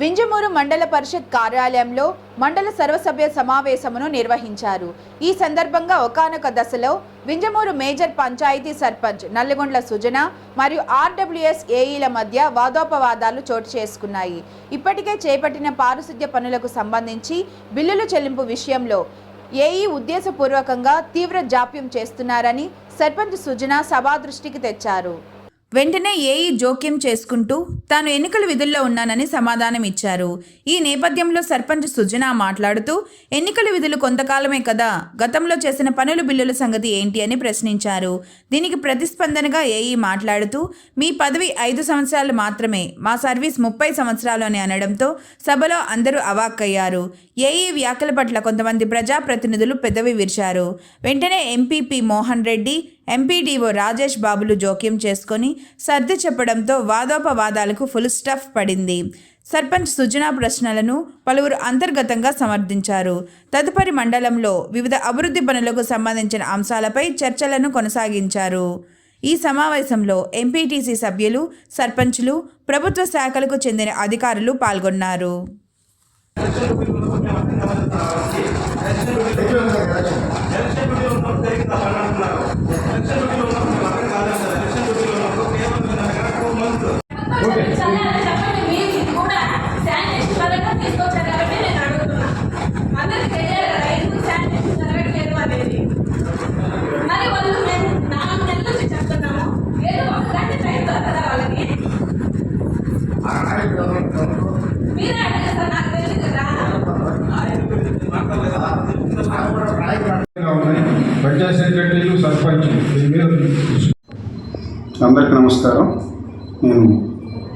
వింజమూరు మండల పరిషత్ కార్యాలయంలో మండల సర్వసభ్య సమావేశమును నిర్వహించారు. ఈ సందర్భంగా ఒకానొక దశలో వింజమూరు మేజర్ పంచాయతీ సర్పంచ్ నల్లగొండ్ల సుజన మరియు ఆర్డబ్ల్యూఎస్ ఏఈల మధ్య వాదోపవాదాలు చోటు చేసుకున్నాయి. ఇప్పటికే చేపట్టిన పారిశుద్ధ్య పనులకు సంబంధించి బిల్లుల చెల్లింపు విషయంలో ఏఈ ఉద్దేశపూర్వకంగా తీవ్ర జాప్యం చేస్తున్నారని సర్పంచ్ సుజన సభా దృష్టికి తెచ్చారు. వెంటనే ఏఈ జోక్యం చేసుకుంటూ తాను ఎన్నికల విధుల్లో ఉన్నానని సమాధానం ఇచ్చారు. ఈ నేపథ్యంలో సర్పంచ్ సుజన మాట్లాడుతూ ఎన్నికల విధులు కొంతకాలమే కదా గతంలో చేసిన పనుల బిల్లుల సంగతి ఏంటి అని ప్రశ్నించారు. దీనికి ప్రతిస్పందనగా ఏఈ మాట్లాడుతూ మీ పదవి ఐదు సంవత్సరాలు మాత్రమే మా సర్వీస్ ముప్పై సంవత్సరాలు అని అనడంతో సభలో అందరూ అవాక్కయ్యారు. ఏఈ వ్యాఖ్యల పట్ల కొంతమంది ప్రజాప్రతినిధులు పెదవి విరిచారు. వెంటనే ఎంపీపీ మోహన్ రెడ్డి ఎంపీడీఓ రాజేష్ బాబులు జోక్యం చేసుకొని సర్ది చెప్పడంతో వాదోపవాదాలకు ఫుల్ స్టఫ్ పడింది. సర్పంచ్ సుజనా ప్రశ్నలను పలువురు అంతర్గతంగా సమర్థించారు. తదుపరి మండలంలో వివిధ అభివృద్ధి పనులకు సంబంధించిన అంశాలపై చర్చలను కొనసాగించారు. ఈ సమావేశంలో ఎంపీటీసీ సభ్యులు సర్పంచ్లు ప్రభుత్వ శాఖలకు చెందిన అధికారులు పాల్గొన్నారు. పంచాయత్ సెక్రటరీలు సర్పంచ్ అందరికీ నమస్కారం. నేను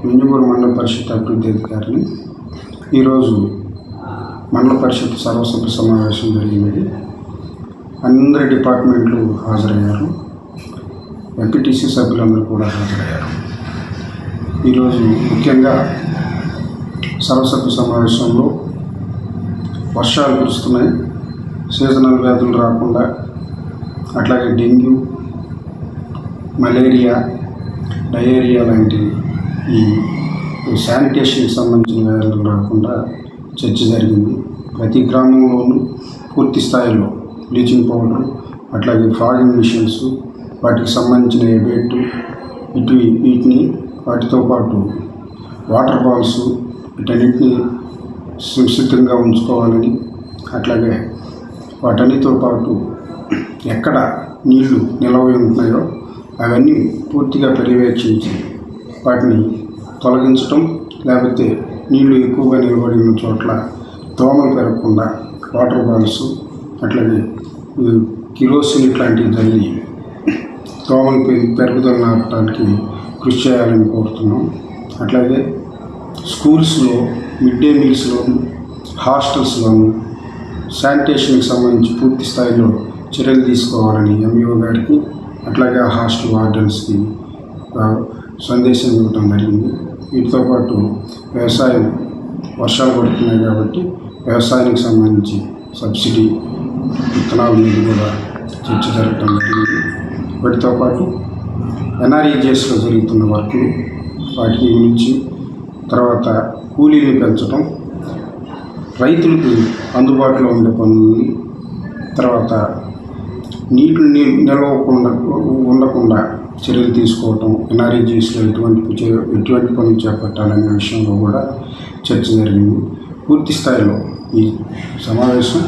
మింజమూరు మండల పరిషత్ అభివృద్ధి అధికారిని. ఈరోజు మండల పరిషత్ సర్వసభ్య సమావేశం జరిగినది. అందరి డిపార్ట్మెంట్లు హాజరయ్యారు. ఎంపీటీసీ సభ్యులందరూ కూడా హాజరయ్యారు. ఈరోజు ముఖ్యంగా సర్వసభ్య సమావేశంలో వర్షాలు కురుస్తున్నాయి. సీజనల్ వ్యాధులు రాకుండా అట్లాగే డెంగ్యూ మలేరియా డయేరియా లాంటి ఈ శానిటేషన్కి సంబంధించిన వ్యాధులు రాకుండా చర్చ జరిగింది. ప్రతి గ్రామంలోనూ పూర్తి స్థాయిలో బ్లీచింగ్ పౌడర్ అట్లాగే ఫాగింగ్ మిషన్స్ వాటికి సంబంధించిన ఎబేట్ ఇటు వీటిని వాటితో పాటు వాటర్ బాల్స్ వీటన్నిటిని సురక్షితంగా ఉంచుకోవాలని అట్లాగే వాటన్నిటితో పాటు ఎక్కడ నీళ్ళు నిల్వ ఉంటున్నాయో అవన్నీ పూర్తిగా పర్యవేక్షించి వాటిని తొలగించటం లేకపోతే నీళ్ళు ఎక్కువగా నిలబడి ఉన్న చోట్ల దోమలు పెరగకుండా వాటర్ బాల్స్ అట్లాగే కిరోసిన్ ఇట్లాంటివి చల్లి దోమలు పె- పెరుగుదల ఆపడానికి కృషి చేయాలని కోరుతున్నాం. అట్లాగే స్కూల్స్లో మిడ్ డే మీల్స్లోను హాస్టల్స్లోను శానిటేషన్కి సంబంధించి పూర్తి స్థాయిలో చర్యలు తీసుకోవాలని ఎంఈఓ గారికి అట్లాగే హాస్టల్ వార్డెన్స్కి సందేశం ఇవ్వటం జరిగింది. వీటితో పాటు వ్యవసాయం వర్షాలు పడుతున్నాయి కాబట్టి వ్యవసాయానికి సంబంధించి సబ్సిడీ విత్తనాల మీద కూడా చర్చ జరగటం జరిగింది. వాటితో పాటు ఎన్ఆర్ఈజిఎస్లో జరుగుతున్న వర్కులు వాటి గురించి తర్వాత కూలీలు పెంచడం రైతులకు అందుబాటులో ఉండే పనులని తర్వాత నీటిని ని- నిలవకుండా ఉండకుండా చర్యలు తీసుకోవటం ఎన్ఆర్ఈజీస్లో ఎటువంటి ఎటువంటి పనులు చేపట్టాలనే విషయంలో కూడా చర్చ జరిగింది. పూర్తి స్థాయిలో ఈ సమావేశం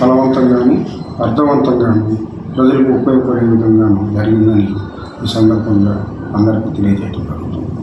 ఫలవంతంగాను అర్థవంతంగాను ప్రజలకు ఉపయోగపడే విధంగాను జరిగిందని ఈ సందర్భంగా అందరికీ తెలియజేయడం జరుగుతుంది.